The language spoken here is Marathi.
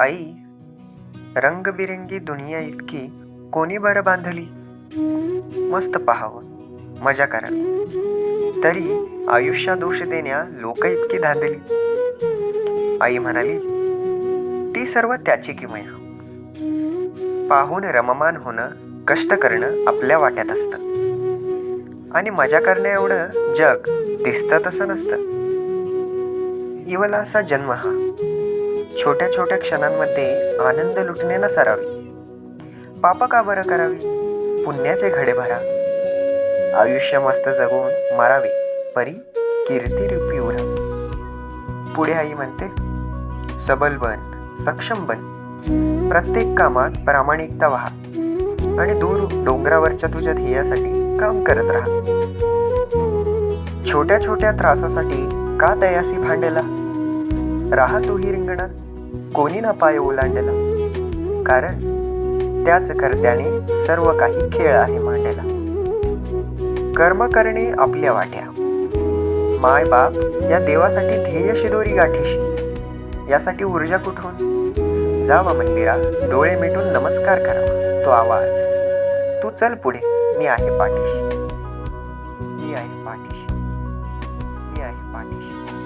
आई रंगबिरंगी दुनिया इतकी कोणी बरं बांधली? मस्त पाहावं मजा करा. तरी आयुष्या दोष देण्या लोक इतकी धांदली. आई म्हणाली ती सर्व त्याची किमया. पाहून रममान होणं कष्ट करणं आपल्या वाट्यात असतं. आणि मजा करण्या एवढं जग दिसतं तसं नसतं. इवला असा जन्म हा. छोट्या छोट्या क्षणांमध्ये आनंद लुटणे न सरावी. पाप का बरं करावी? पुण्याचे घडे भरा. आयुष्य मस्त जगून मारावे. परी कीर्ती रूपी उरा. पुढे आई म्हणते सबल बन सक्षम बन. प्रत्येक कामात प्रामाणिकता व्हा. आणि दूर डोंगरावरच्या तुझ्या ध्येयासाठी काम करत राहा. छोट्या छोट्या त्रासासाठी का दयासी भांडेला? राहा तूही रिंगणात. कोणी ना पाय ओलांडला. कारण त्याच कर्त्याने सर्व काही खेळ आहे मांडला. कर्म करणे आपल्या वाट्या. माय बाप या देवासाठी ध्येय शिदोरी गाठीशी. यासाठी ऊर्जा कुठून? जावा मंदिरा डोळे मिटून नमस्कार करावा. तो आवाज. तू चल पुढे. मी आहे पाठीशी. मी आहे पाठीशी. मी आहे पाठीशी.